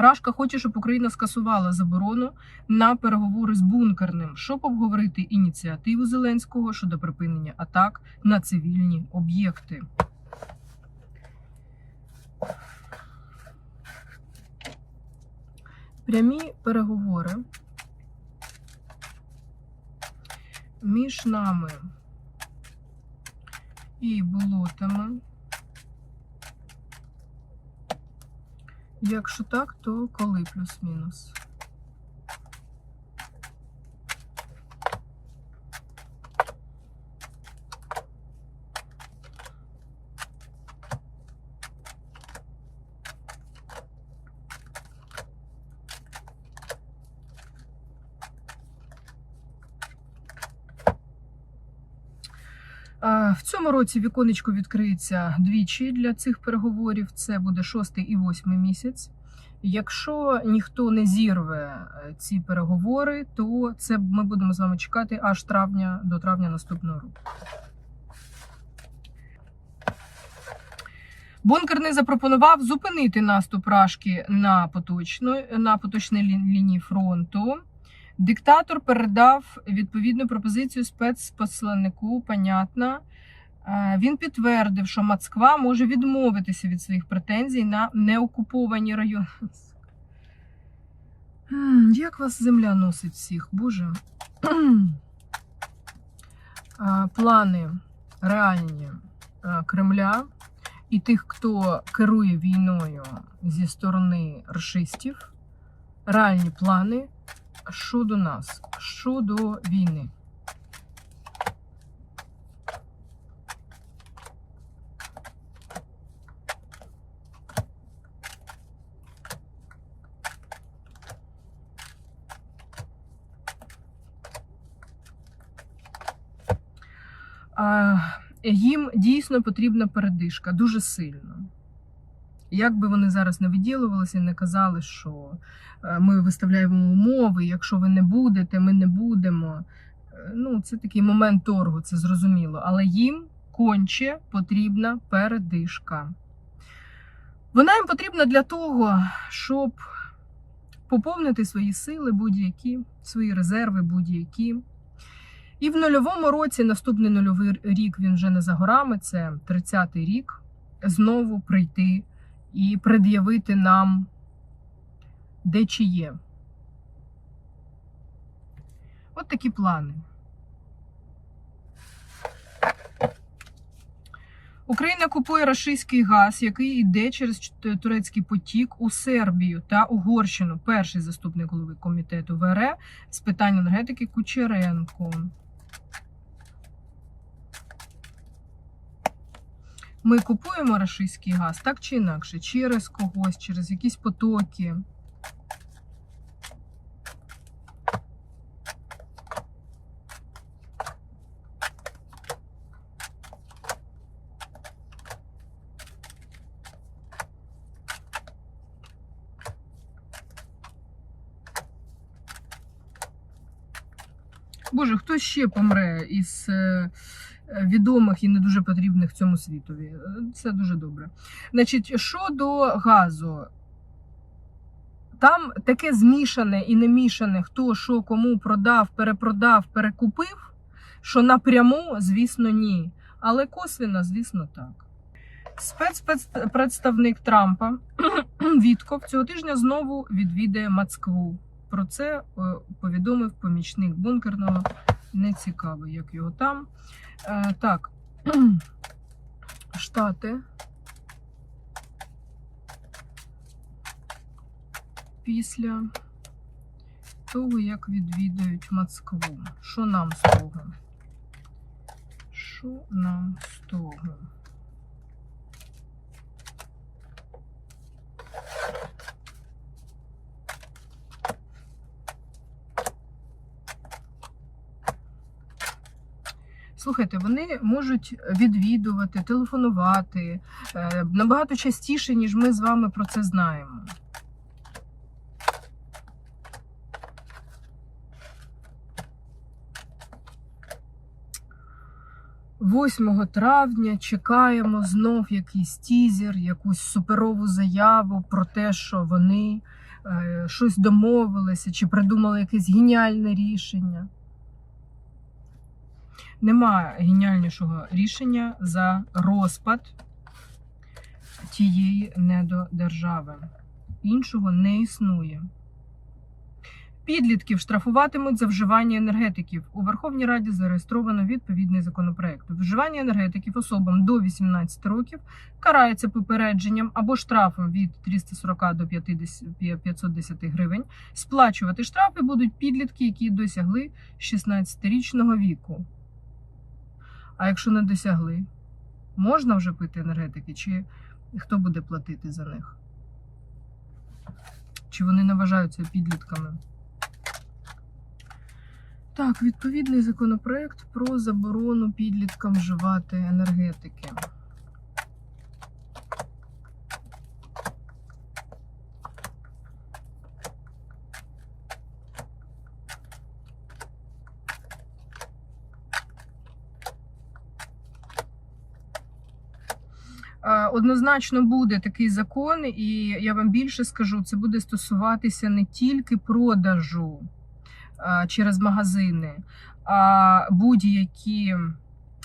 Рашка хоче, щоб Україна скасувала заборону на переговори з бункерним, щоб обговорити ініціативу Зеленського щодо припинення атак на цивільні об'єкти. Прямі переговори між нами і болотами. Якщо так, то коли плюс-мінус? Е, В цьому році віконечко відкриється двічі для цих переговорів. Це буде шостий і восьмий місяць. Якщо ніхто не зірве е, ці переговори, то це ми будемо з вами чекати аж травня до травня наступного року. Бункерний запропонував зупинити наступ Рашки на поточну на поточній лі- лінії фронту. Диктатор передав відповідну пропозицію спецпосланнику. Понятно. Е, Він підтвердив, що Москва може відмовитися від своїх претензій на неокуповані райони. Як вас земля носить всіх, Боже? Е, Плани реальні е, Кремля і тих, хто керує війною зі сторони расистів, реальні плани щодо нас, щодо війни. А, їм дійсно потрібна передишка дуже сильно. Як би вони зараз не виділувалися і не казали, що е, ми виставляємо умови, якщо ви не будете, ми не будемо. Е, Ну, це такий момент торгу, це зрозуміло. Але їм конче потрібна передишка. Вона їм потрібна для того, щоб поповнити свої сили будь-які, свої резерви будь-які. І в нульовому році, наступний нульовий рік, він вже не за горами, це 30-й рік, знову прийти і пред'явити нам, де чи. От такі плани. Україна купує рашистський газ, який йде через турецький потік у Сербію та Угорщину. Перший заступник голови комітету ВР з питань енергетики Кучеренко. Ми купуємо рашистський газ так чи інакше, через когось, через якісь потоки. Боже, хто ще помре із е, відомих і не дуже потрібних цьому світові? Е, Це дуже добре. Значить, щодо газу, там таке змішане і не мішане, хто що кому продав, перепродав, перекупив, що напряму, звісно, ні. Але косвенно, звісно, так. Спецпредставник Трампа Вітков цього тижня знову відвідає Москву. Про це е, повідомив помічник бункерного. Не цікаво, як його там. Е, так, Штати. Після того, як відвідають Москву. Що нам з того? Що нам з того? Слухайте, вони можуть відвідувати, телефонувати е, набагато частіше, ніж ми з вами про це знаємо. 8 травня чекаємо знов якийсь тізер, якусь суперову заяву про те, що вони е, щось домовилися чи придумали якесь геніальне рішення. Немає геніальнішого рішення за розпад тієї недодержави. Іншого не існує. Підлітків штрафуватимуть за вживання енергетиків. У Верховній Раді зареєстровано відповідний законопроект. Вживання енергетиків особам до 18 років карається попередженням або штрафом від 340 до 50 510 гривень. Сплачувати штрафи будуть підлітки, які досягли 16-річного віку. А якщо не досягли, можна вже пити енергетики, чи хто буде платити за них? Чи вони не вважаються підлітками? Так, відповідний законопроект про заборону підліткам вживати енергетики. Е, Однозначно буде такий закон, і я вам більше скажу, це буде стосуватися не тільки продажу через магазини, а будь-які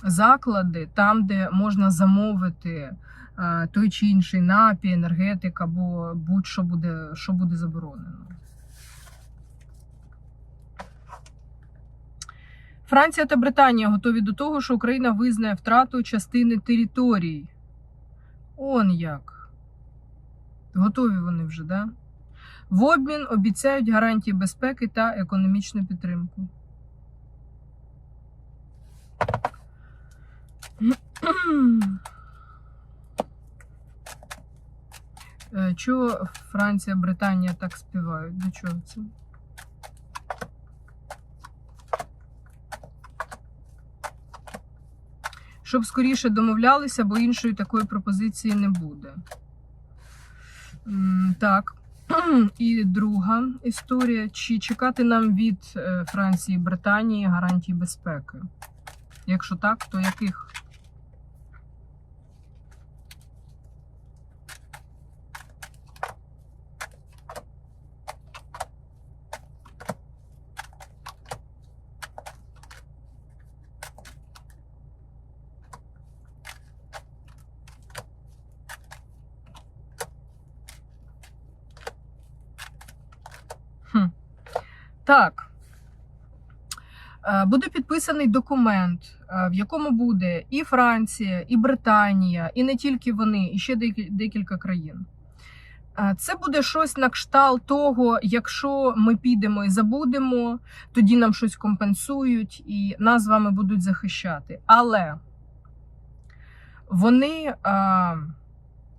заклади, там, де можна замовити той чи інший напій, енергетик або будь-що буде, що буде заборонено. Франція та Британія готові до того, що Україна визнає втрату частини територій. Он як. Готові вони вже, да? В обмін обіцяють гарантії безпеки та економічну підтримку. Е, Чого Франція, Британія так співають? До чого це? Щоб скоріше домовлялися, бо іншої такої пропозиції не буде. Так. І друга історія: чи чекати нам від е, Франції і Британії гарантій безпеки? Якщо так, то яких? Так. Е, Буде підписаний документ, е, в якому буде і Франція, і Британія, і не тільки вони, і ще декілька країн. Е, Це буде щось на кшталт того, якщо ми підемо і забудемо, тоді нам щось компенсують і нас з вами будуть захищати. Але вони а,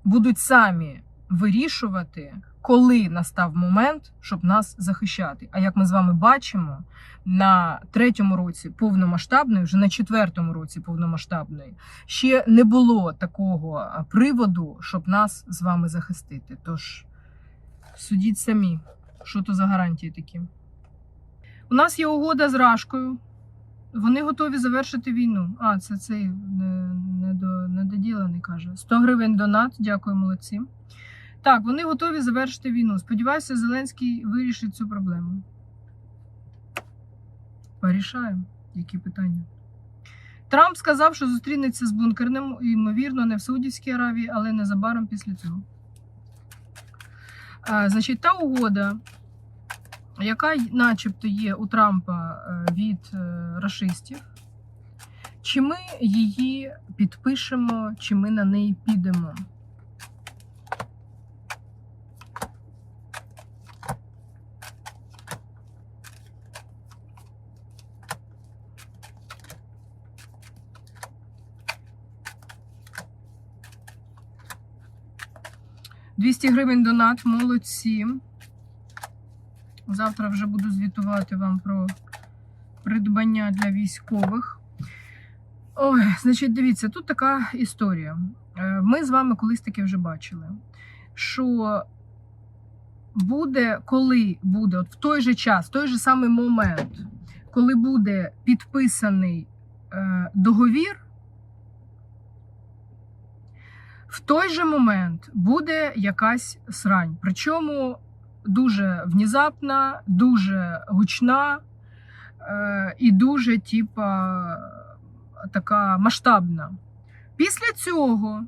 будуть самі вирішувати, коли настав момент, щоб нас захищати. А як ми з вами бачимо, на третьому році повномасштабної, вже на четвертому році повномасштабної, ще не було такого приводу, щоб нас з вами захистити. Тож судіть самі, що то за гарантії такі. У нас є угода з Рашкою. Вони готові завершити війну. А, це цей недо, недоділений каже. 100 гривень донат. Дякую, молодці. Так, вони готові завершити війну. Сподіваюся, Зеленський вирішить цю проблему. Порішаємо. Які питання? Трамп сказав, що зустрінеться з бункерним, ймовірно, не в Саудівській Аравії, але незабаром після цього. А, значить, та угода, яка начебто є у Трампа е, від е, рашистів, чи ми її підпишемо, чи ми на неї підемо? «200 гривень донат, молодці. Завтра вже буду звітувати вам про придбання для військових. Ой, значить, дивіться, тут така історія. Е, Ми з вами колись таки вже бачили, що буде, коли буде, от в той же час, в той же самий момент, коли буде підписаний е, договір в той же момент буде якась срань. Причому дуже внезапна, дуже гучна е, і дуже, типа, така масштабна. Після цього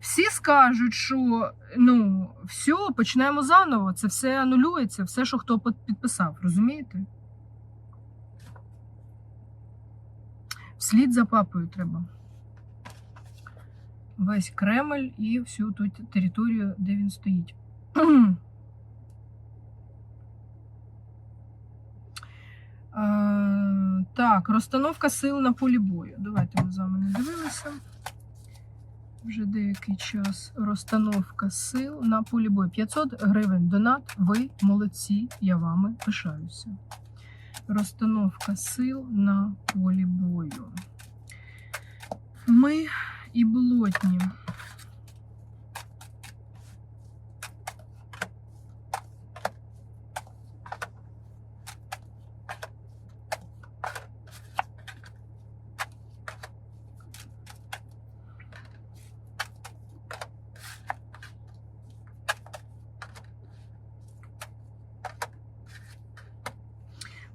всі скажуть, що ну, все, почнемо заново, це все анулюється, все, що хто під- підписав, розумієте? Вслід за папою треба. Весь Кремль і всю ту територію, де він стоїть. Так, розстановка сил на полі бою. Давайте ми з вами не дивилися. Вже деякий час розстановка сил на полі бою. 500 гривень донат. Ви молодці, я вами пишаюся. Розстановка сил на полі бою. Ми і болотні.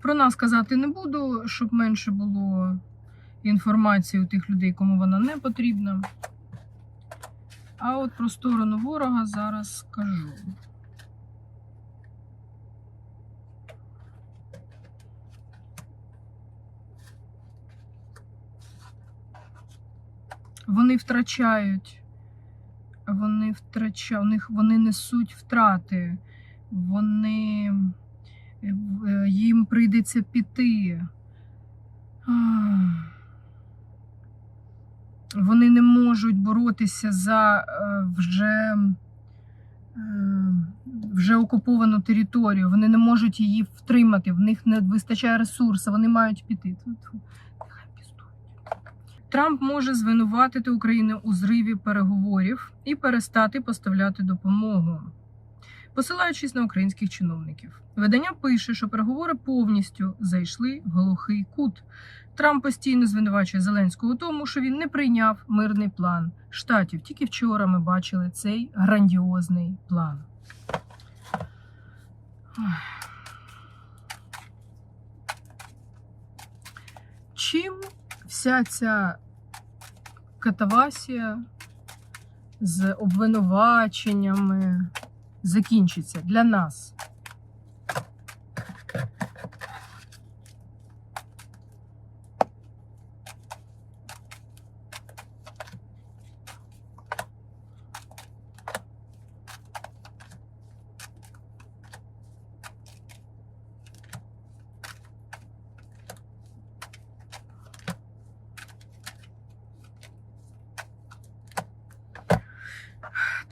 Про нас казати не буду, щоб менше було інформації у тих людей, кому вона не потрібна. А от про сторону ворога зараз скажу. Вони втрачають, вони втрачають, у них вони несуть втрати, вони е, їм прийдеться піти. Ах. Вони не можуть боротися за е, вже, е, вже окуповану територію. Вони не можуть її втримати. В них не вистачає ресурсу, вони мають піти. Трамп може звинуватити Україну у зриві переговорів і перестати поставляти допомогу, посилаючись на українських чиновників. Видання пише, що переговори повністю зайшли в глухий кут. Трамп постійно звинувачує Зеленського у тому, що він не прийняв мирний план штатів. Тільки вчора ми бачили цей грандіозний план. Чим вся ця катавасія з обвинуваченнями закінчиться для нас?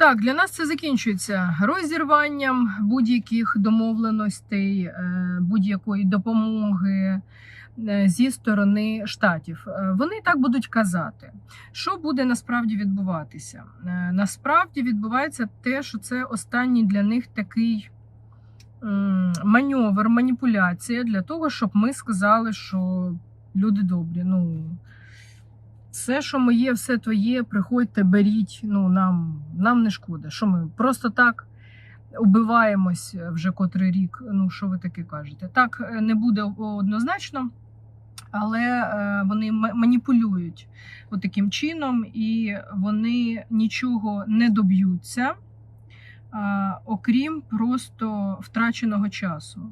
Так, для нас це закінчується розірванням будь-яких домовленостей, е, будь-якої допомоги е, зі сторони штатів. Е, Вони так будуть казати. Що буде насправді відбуватися? Насправді відбувається те, що це останній для них такий маневр, маніпуляція для того, щоб ми сказали, що люди добрі. Ну, все, що моє, все твоє, приходьте, беріть. Ну, нам, нам не шкода. Що ми просто так убиваємось вже котрий рік. Ну, що ви таке кажете? Так е, не буде однозначно, але е, вони маніпулюють от таким чином, і вони нічого не доб'ються, окрім просто втраченого часу.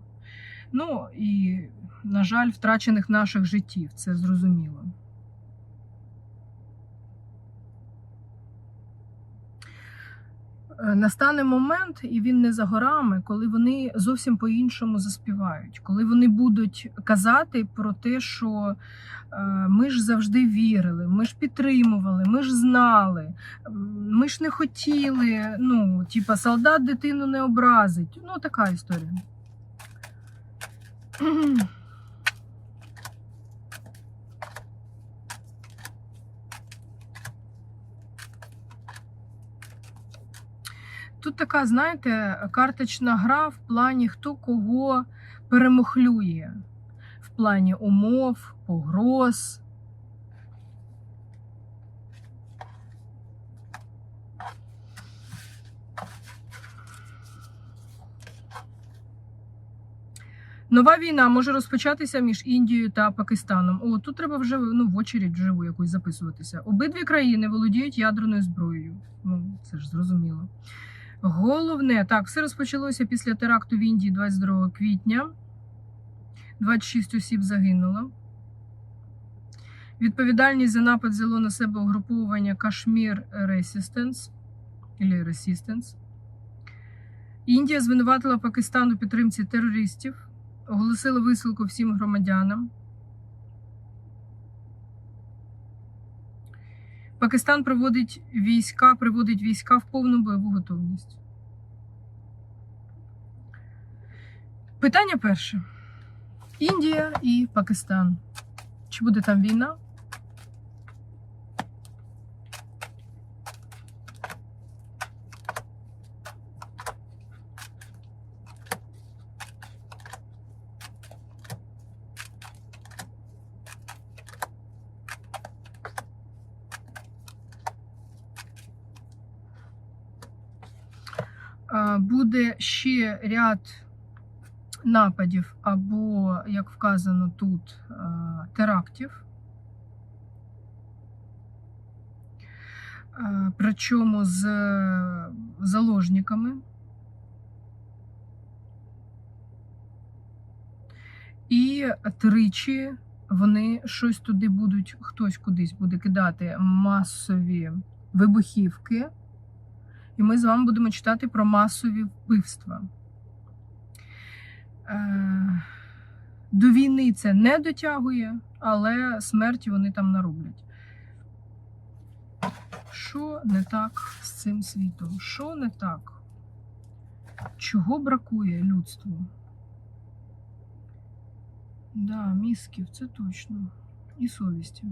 Ну і, на жаль, втрачених наших життів, це зрозуміло. Настане момент, і він не за горами, коли вони зовсім по-іншому заспівають, коли вони будуть казати про те, що е, ми ж завжди вірили, ми ж підтримували, ми ж знали, ми ж не хотіли. Ну, типа, солдат дитину не образить. Ну, така історія. Тут така, знаєте, карточна гра в плані хто кого перемохлює, в плані умов, погроз. Нова війна може розпочатися між Індією та Пакистаном. О, тут треба вже ну, в очері вживу якусь записуватися. Обидві країни володіють ядерною зброєю. Ну, це ж зрозуміло. Головне, так, все розпочалося після теракту в Індії 22 квітня. 26 осіб загинуло. Відповідальність за напад взяло на себе угруповування Кашмір Resistance. Індія звинуватила Пакистан у підтримці терористів, оголосила висилку всім громадянам. Пакистан проводить війська, приводить війська в повну бойову готовність. Питання перше: Індія і Пакистан. Чи буде там війна? Буде ще ряд нападів або, як вказано тут, е, терактів. Е, Причому з заложниками. І тричі вони щось туди будуть, хтось кудись буде кидати масові вибухівки. І ми з вами будемо читати про масові вбивства. Е, До війни це не дотягує, але смерті вони там нароблять. Що не так з цим світом? Що не так? Чого бракує людству? Да, мізків, це точно. І совісті.